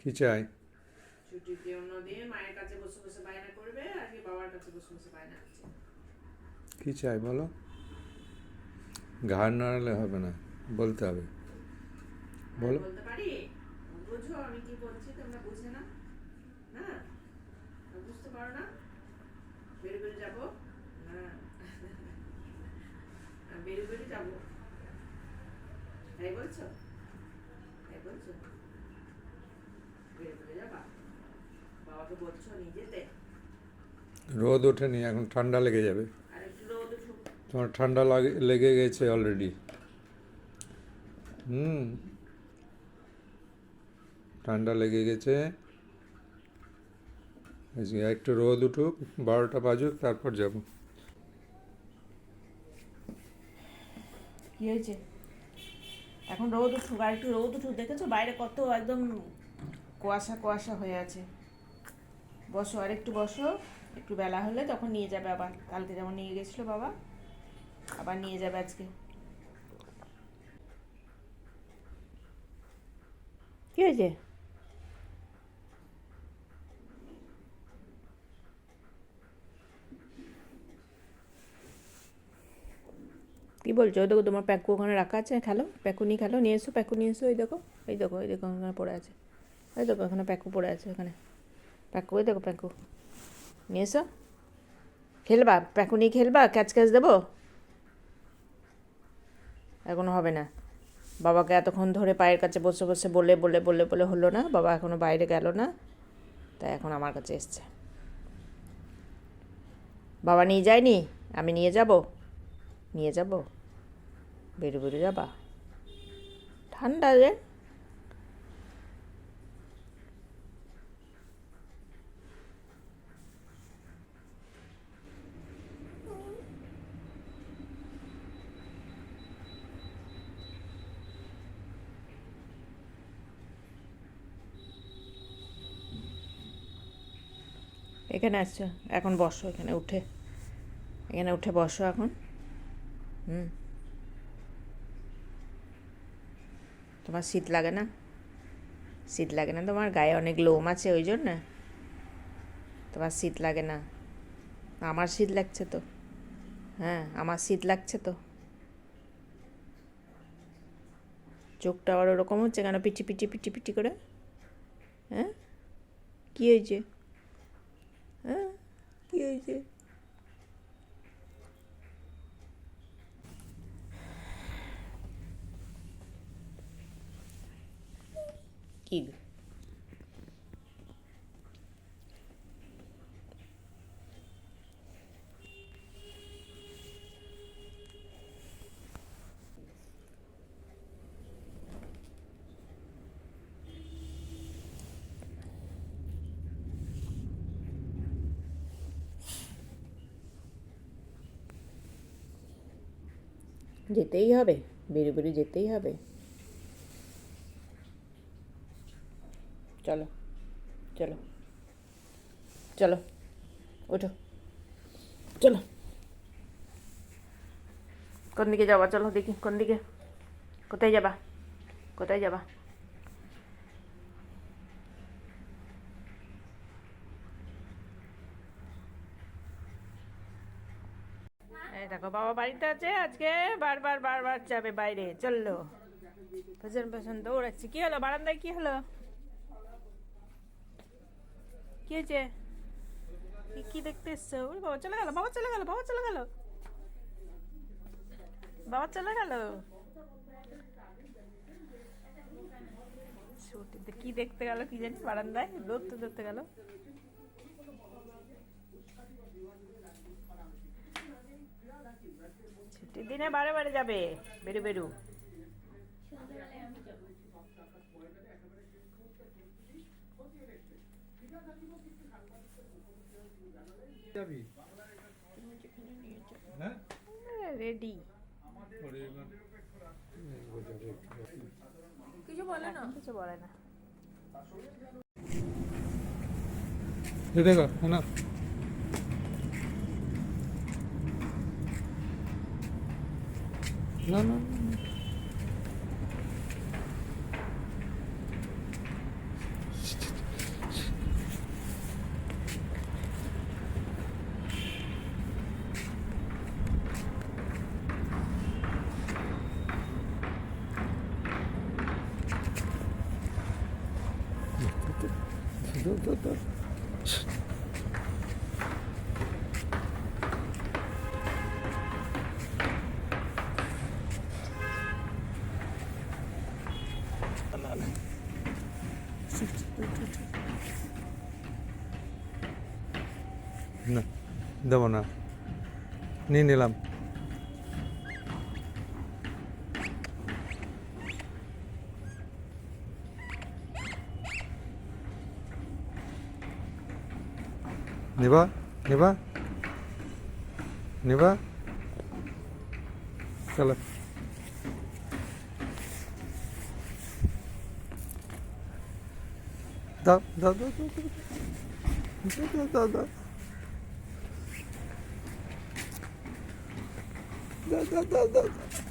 কি চাই? ছুটির জন্য দিয়ে মায়ের কাছে বসে বসে বায়না করবে আর কি বাবার কাছে বসে বসে বায়না করছে কি চাই বলো? ঘাড় নাড়ালে হবে না বলতে হবে। বলো। বলতে পারি? বুঝো আমি কি বলছি তোমরা বুঝে না বুঝতে পারো না বেরো বেরো যাব হ্যাঁ বেরো বেরো যাব তাই বলছো তাই বলছো বেরো বেরো যাবা বাবাকে বলছো নিজেতে রোদ ওঠেনি এখন ঠান্ডা লেগে যাবে। আর একটু রোদ উঠুক। তোমার ঠান্ডা লাগে লেগে গেছে অলরেডি হুম। ঠান্ডা লেগে গেছে। একটু রোদ উঠুক বারোটা বাজুক তারপর যাব। কি হয়েছে? এখন রোদ উঠুক আর একটু রোদ উঠুক। দেখেছ? বাইরে কত একদম কুয়াশা কুয়াশা হয়ে আছে। বসো আর একটু বসো। একটু বেলা হলে তখন নিয়ে যাবে আবার। কালকে যেমন নিয়ে গেছিল বাবা, আবার নিয়ে যাবে আজকে। কি হয়েছে? কি বলছো? ওই দেখো তোমার প্যাকু ওখানে রাখা আছে, খেলো? প্যাকু নিয়ে খেলো? নিয়ে এসো, প্যাকু নিয়ে এসো, এই দেখো এই দেখো এই দেখো, ওখানে পড়ে আছে। এই দেখো ওখানে প্যাকু পড়ে আছে ওখানে প্যাকু ওই দেখো প্যাকু। নিয়ে এসো। খেলবা? প্যাকু নিয়ে খেলবা? ক্যাচ ক্যাচ দেবো? এখনও হবে না। বাবাকে এতক্ষণ ধরে পায়ের কাছে বসে বসে বলে বলে বলে বলে হলো না। বাবা এখনও বাইরে গেল না। তাই এখন আমার কাছে এসছে। বাবা নিয়ে যায়নি? আমি নিয়ে যাব। নিয়ে যাব? বেরু বেরু যাবা? ঠান্ডা যে এখানে আসছো, এখন বসো, এখানে উঠে এখানে উঠে বসো এখন। হুম। তোমার শীত লাগে না? শীত লাগে না? তোমার গায়ে অনেক লোম আছে ওই জন্য। তোমার শীত লাগে না? আমার শীত লাগছে তো। হ্যাঁ আমার শীত লাগছে তো। চোখটা আবার ওরকম হচ্ছে কেন? পিটি পিটি পিটি পিটি করে? হ্যাঁ? কী হয়েছে? হ্যাঁ কী হয়েছে কি গো? যেতেই হবে বেরো বেরো যেতেই হবে চলো চলো চলো ওঠো চলো কোন দিকে যাবা চলো দেখি কোন দিকে কোথায় যাবা কোথায় যাবা দেখো, বাবা বাড়িতে আছে, আজকে বারবার বারবার যাবে বাইরে, চলল। পেছন পেছন দৌড়াচ্ছি কি হলো? বারান্দায় কি হলো? কি হয়েছে? কি- দেখতে এসছো? বাবা চলে গেল, বাবা চলে গেল, বাবা চলে গেল। বাবা চলে গেল। কি দেখতে গেল, কি জানি, বারান্দায় দৌড়তে দৌড়তে গেল। দিনে বারে বারে যাবে। বেরু বেরু। হ্যাঁ? রেডি। কিছু বলে না? কিছু বলে না। No, no, no. Dur dur dur. না দেবো না নিয়ে নিলাম নিবা নিবা নিবা চলো দাও দাও দাও দাও দাও দাও দাও da, da, da, da.